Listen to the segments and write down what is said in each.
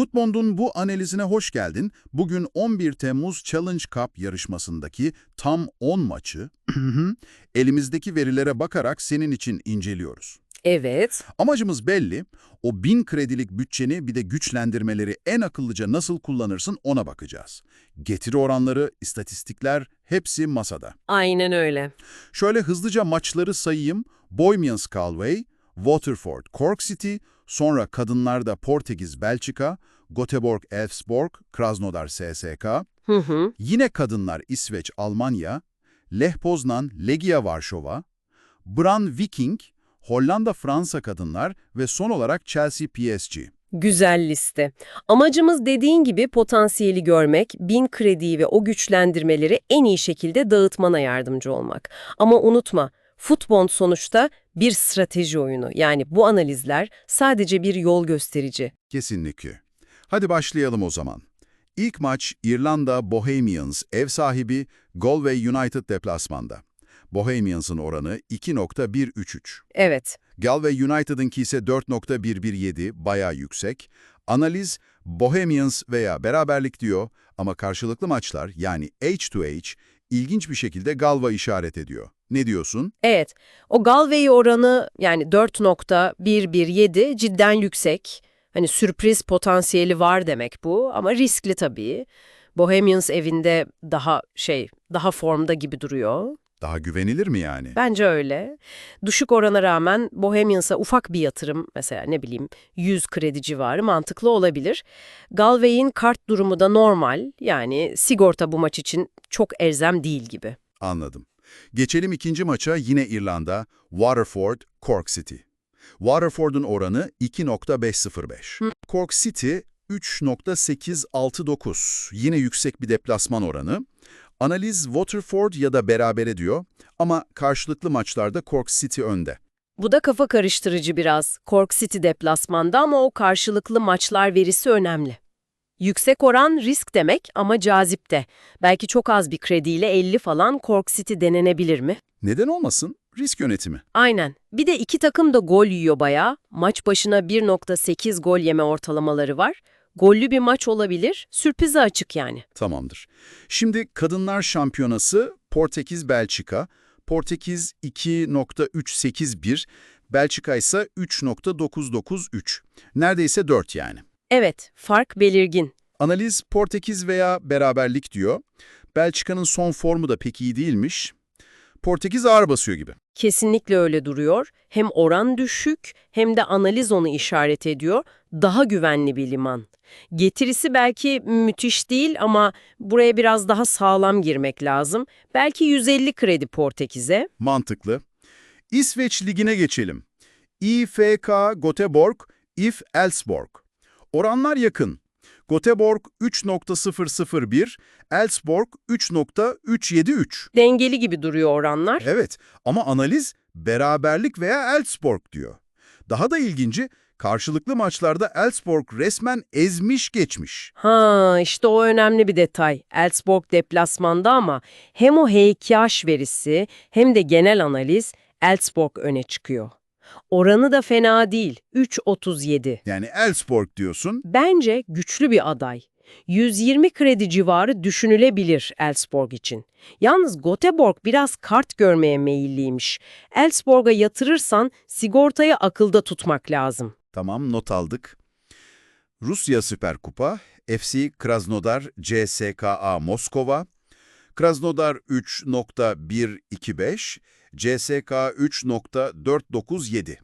Futbond'un bu analizine hoş geldin. Bugün 11 Temmuz Challenge Cup yarışmasındaki tam 10 maçı elimizdeki verilere bakarak senin için inceliyoruz. Evet. Amacımız belli. O 1000 kredilik bütçeni bir de güçlendirmeleri en akıllıca nasıl kullanırsın ona bakacağız. Getiri oranları, istatistikler hepsi masada. Aynen öyle. Şöyle hızlıca maçları sayayım. Bohemians Galway, Waterford Cork City, sonra kadınlarda Portekiz Belçika, Göteborg Elfsborg, Krasnodar SSK, Hı hı. yine kadınlar İsveç Almanya, Lech Poznan Legia Varşova, Bran Viking, Hollanda Fransa kadınlar ve son olarak Chelsea PSG. Güzel liste. Amacımız dediğin gibi potansiyeli görmek, bin krediyi ve o güçlendirmeleri en iyi şekilde dağıtmana yardımcı olmak. Ama unutma, futbol sonuçta bir strateji oyunu. Yani bu analizler sadece bir yol gösterici. Kesinlikle. Hadi başlayalım o zaman. İlk maç İrlanda Bohemians ev sahibi Galway United deplasmanda. Bohemians'ın oranı 2.133. Evet. Galway United'ınki ise 4.117 bayağı yüksek. Analiz Bohemians veya beraberlik diyor ama karşılıklı maçlar yani H2H ilginç bir şekilde Galway işaret ediyor. Ne diyorsun? Evet. O Galway oranı yani 4.117 cidden yüksek. Hani sürpriz potansiyeli var demek bu ama riskli tabii. Bohemians evinde daha şey, daha formda gibi duruyor. Daha güvenilir mi yani? Bence öyle. Düşük orana rağmen Bohemians'a ufak bir yatırım, mesela ne bileyim 100 kredi civarı mantıklı olabilir. Galway'in kart durumu da normal, yani sigorta bu maç için çok elzem değil gibi. Anladım. Geçelim ikinci maça yine İrlanda, Waterford, Cork City. Waterford'un oranı 2.505. Cork City 3.869. Yine yüksek bir deplasman oranı. Analiz Waterford ya da berabere diyor ama karşılıklı maçlarda Cork City önde. Bu da kafa karıştırıcı biraz. Cork City deplasmanda ama o karşılıklı maçlar verisi önemli. Yüksek oran risk demek ama cazip de. Belki çok az bir krediyle 50 falan Cork City denenebilir mi? Neden olmasın? Risk yönetimi. Aynen. Bir de iki takım da gol yiyor bayağı. Maç başına 1.8 gol yeme ortalamaları var. Gollü bir maç olabilir. Sürprize açık yani. Tamamdır. Şimdi Kadınlar Şampiyonası Portekiz-Belçika. Portekiz 2.381, Belçika ise 3.993. Neredeyse 4 yani. Evet, fark belirgin. Analiz Portekiz veya beraberlik diyor. Belçika'nın son formu da pek iyi değilmiş. Portekiz ağır basıyor gibi. Kesinlikle öyle duruyor. Hem oran düşük hem de analiz onu işaret ediyor. Daha güvenli bir liman. Getirisi belki müthiş değil ama buraya biraz daha sağlam girmek lazım. Belki 150 kredi Portekiz'e. Mantıklı. İsveç Ligi'ne geçelim. İFK Göteborg, İF Elfsborg. Oranlar yakın. Göteborg 3.001, Elfsborg 3.373. Dengeli gibi duruyor oranlar. Evet ama analiz beraberlik veya Elfsborg diyor. Daha da ilginci karşılıklı maçlarda Elfsborg resmen ezmiş geçmiş. Ha işte o önemli bir detay. Elfsborg deplasmanda ama hem o heykaş verisi hem de genel analiz Elfsborg öne çıkıyor. Oranı da fena değil. 3.37. Yani Elfsborg diyorsun. Bence güçlü bir aday. 120 kredi civarı düşünülebilir Elfsborg için. Yalnız Göteborg biraz kart görmeye meyilliymiş. Elfsborg'a yatırırsan sigortayı akılda tutmak lazım. Tamam not aldık. Rusya Süper Kupa, FC Krasnodar CSKA Moskova, Krasnodar 3.125, CSK 3.497.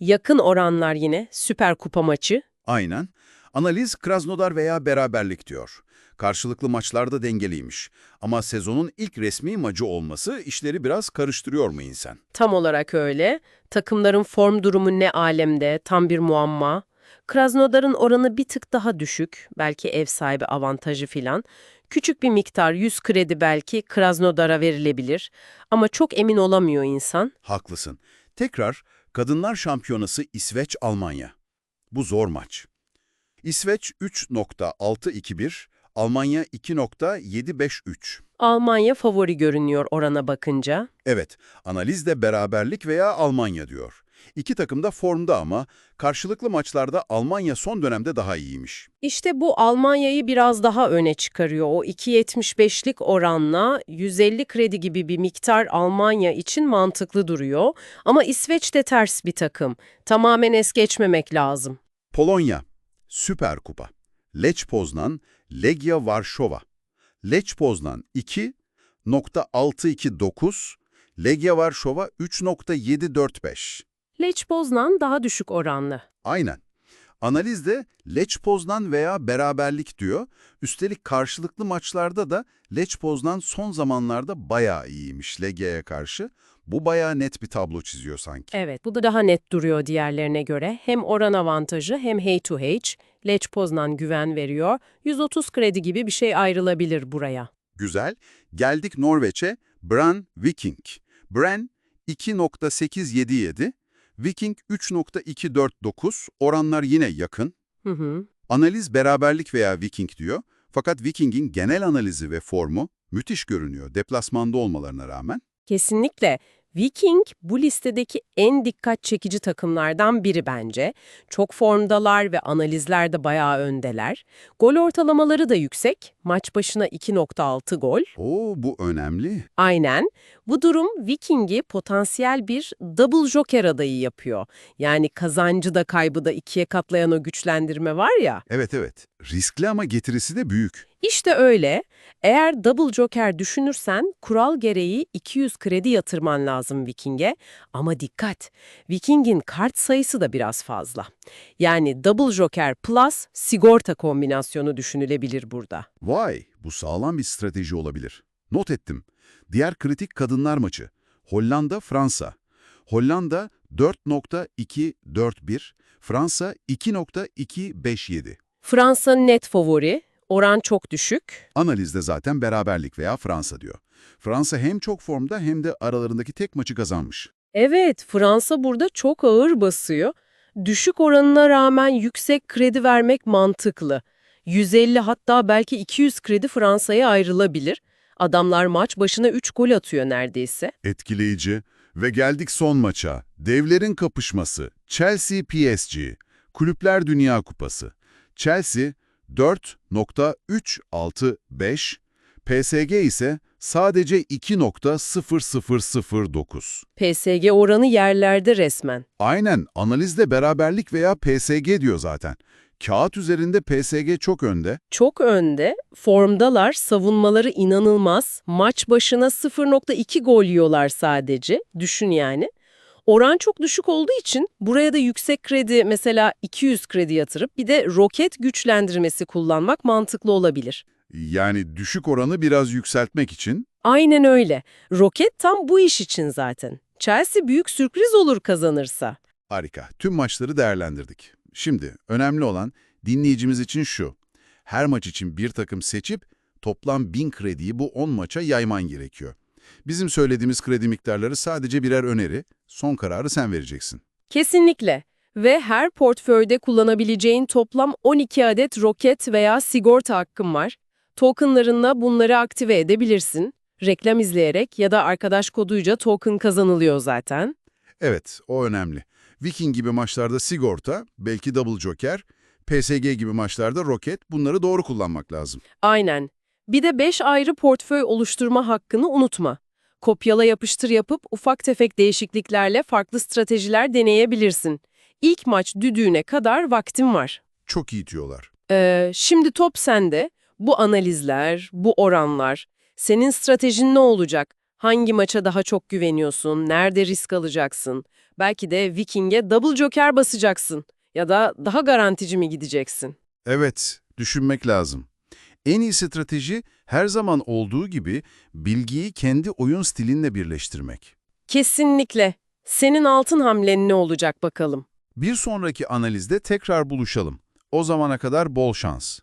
Yakın oranlar yine Süper Kupa maçı. Aynen. Analiz Krasnodar veya beraberlik diyor. Karşılıklı maçlarda dengeliymiş. Ama sezonun ilk resmi maçı olması işleri biraz karıştırıyor mu insan? Tam olarak öyle. Takımların form durumu ne alemde, tam bir muamma. Krasnodar'ın oranı bir tık daha düşük, belki ev sahibi avantajı filan. Küçük bir miktar 100 kredi belki Krasnodar'a verilebilir ama çok emin olamıyor insan. Haklısın. Tekrar Kadınlar Şampiyonası İsveç-Almanya. Bu zor maç. İsveç 3.621, Almanya 2.753. Almanya favori görünüyor orana bakınca. Evet, analiz de beraberlik veya Almanya diyor. İki takım da formda ama karşılıklı maçlarda Almanya son dönemde daha iyiymiş. İşte bu Almanya'yı biraz daha öne çıkarıyor. O 2.75'lik oranla 150 kredi gibi bir miktar Almanya için mantıklı duruyor. Ama İsveç de ters bir takım. Tamamen es geçmemek lazım. Polonya, Süper Kupa. Lech Poznan, Legia Varşova. Lech Poznan 2.629, Legia Varşova 3.745. Lech Poznan daha düşük oranlı. Aynen. Analizde Lech Poznan veya beraberlik diyor. Üstelik karşılıklı maçlarda da Lech Poznan son zamanlarda bayağı iyiymiş Legia'ya karşı. Bu bayağı net bir tablo çiziyor sanki. Evet, bu da daha net duruyor diğerlerine göre. Hem oran avantajı hem H to H. Lech Poznan güven veriyor. 130 kredi gibi bir şey ayrılabilir buraya. Güzel. Geldik Norveç'e. Brann Viking. Brann 2.877, Viking 3.249. Oranlar yine yakın. Hı hı. Analiz beraberlik veya Viking diyor. Fakat Viking'in genel analizi ve formu müthiş görünüyor deplasmanda olmalarına rağmen. Kesinlikle. Viking bu listedeki en dikkat çekici takımlardan biri bence. Çok formdalar ve analizlerde bayağı öndeler. Gol ortalamaları da yüksek. Maç başına 2.6 gol. Oo bu önemli. Aynen. Bu durum Viking'i potansiyel bir double joker adayı yapıyor. Yani kazancı da kaybı da ikiye katlayan o güçlendirme var ya. Evet evet. Riskli ama getirisi de büyük. İşte öyle. Eğer double joker düşünürsen kural gereği 200 kredi yatırman lazım Viking'e. Ama dikkat, Viking'in kart sayısı da biraz fazla. Yani double joker plus sigorta kombinasyonu düşünülebilir burada. Vay, bu sağlam bir strateji olabilir. Not ettim. Diğer kritik kadınlar maçı. Hollanda-Fransa. Hollanda 4.241, Fransa 2.257. Fransa net favori, oran çok düşük. Analizde zaten beraberlik veya Fransa diyor. Fransa hem çok formda hem de aralarındaki tek maçı kazanmış. Evet, Fransa burada çok ağır basıyor. Düşük oranına rağmen yüksek kredi vermek mantıklı. 150 hatta belki 200 kredi Fransa'ya ayrılabilir. Adamlar maç başına 3 gol atıyor neredeyse. Etkileyici. Ve geldik son maça. Devlerin kapışması. Chelsea-PSG. Kulüpler Dünya Kupası. Chelsea 4.365, PSG ise sadece 2.0009. PSG oranı yerlerde resmen. Aynen analizde beraberlik veya PSG diyor zaten. Kağıt üzerinde PSG çok önde. Çok önde, formdalar, savunmaları inanılmaz. Maç başına 0.2 gol yiyorlar sadece. Düşün yani. Oran çok düşük olduğu için buraya da yüksek kredi mesela 200 kredi yatırıp bir de roket güçlendirmesi kullanmak mantıklı olabilir. Yani düşük oranı biraz yükseltmek için Aynen öyle. Roket tam bu iş için zaten. Chelsea büyük sürpriz olur kazanırsa. Harika. Tüm maçları değerlendirdik. Şimdi önemli olan dinleyicimiz için şu. Her maç için bir takım seçip toplam 1000 krediyi bu 10 maça yayman gerekiyor. Bizim söylediğimiz kredi miktarları sadece birer öneri. Son kararı sen vereceksin. Kesinlikle. Ve her portföyde kullanabileceğin toplam 12 adet roket veya sigorta hakkın var. Tokenlarınla bunları aktive edebilirsin. Reklam izleyerek ya da arkadaş koduyla token kazanılıyor zaten. Evet, o önemli. Viking gibi maçlarda sigorta, belki double joker, PSG gibi maçlarda roket, bunları doğru kullanmak lazım. Aynen. Bir de 5 ayrı portföy oluşturma hakkını unutma. Kopyala yapıştır yapıp ufak tefek değişikliklerle farklı stratejiler deneyebilirsin. İlk maç düdüğüne kadar vaktin var. Çok iyi diyorlar. Ee, şimdi top sende. Bu analizler, bu oranlar. Senin stratejin ne olacak? Hangi maça daha çok güveniyorsun? Nerede risk alacaksın? Belki de Viking'e double joker basacaksın. Ya da daha garantici mi gideceksin? Evet, düşünmek lazım. En iyi strateji her zaman olduğu gibi bilgiyi kendi oyun stilinle birleştirmek. Kesinlikle. Senin altın hamlen ne olacak bakalım? Bir sonraki analizde tekrar buluşalım. O zamana kadar bol şans.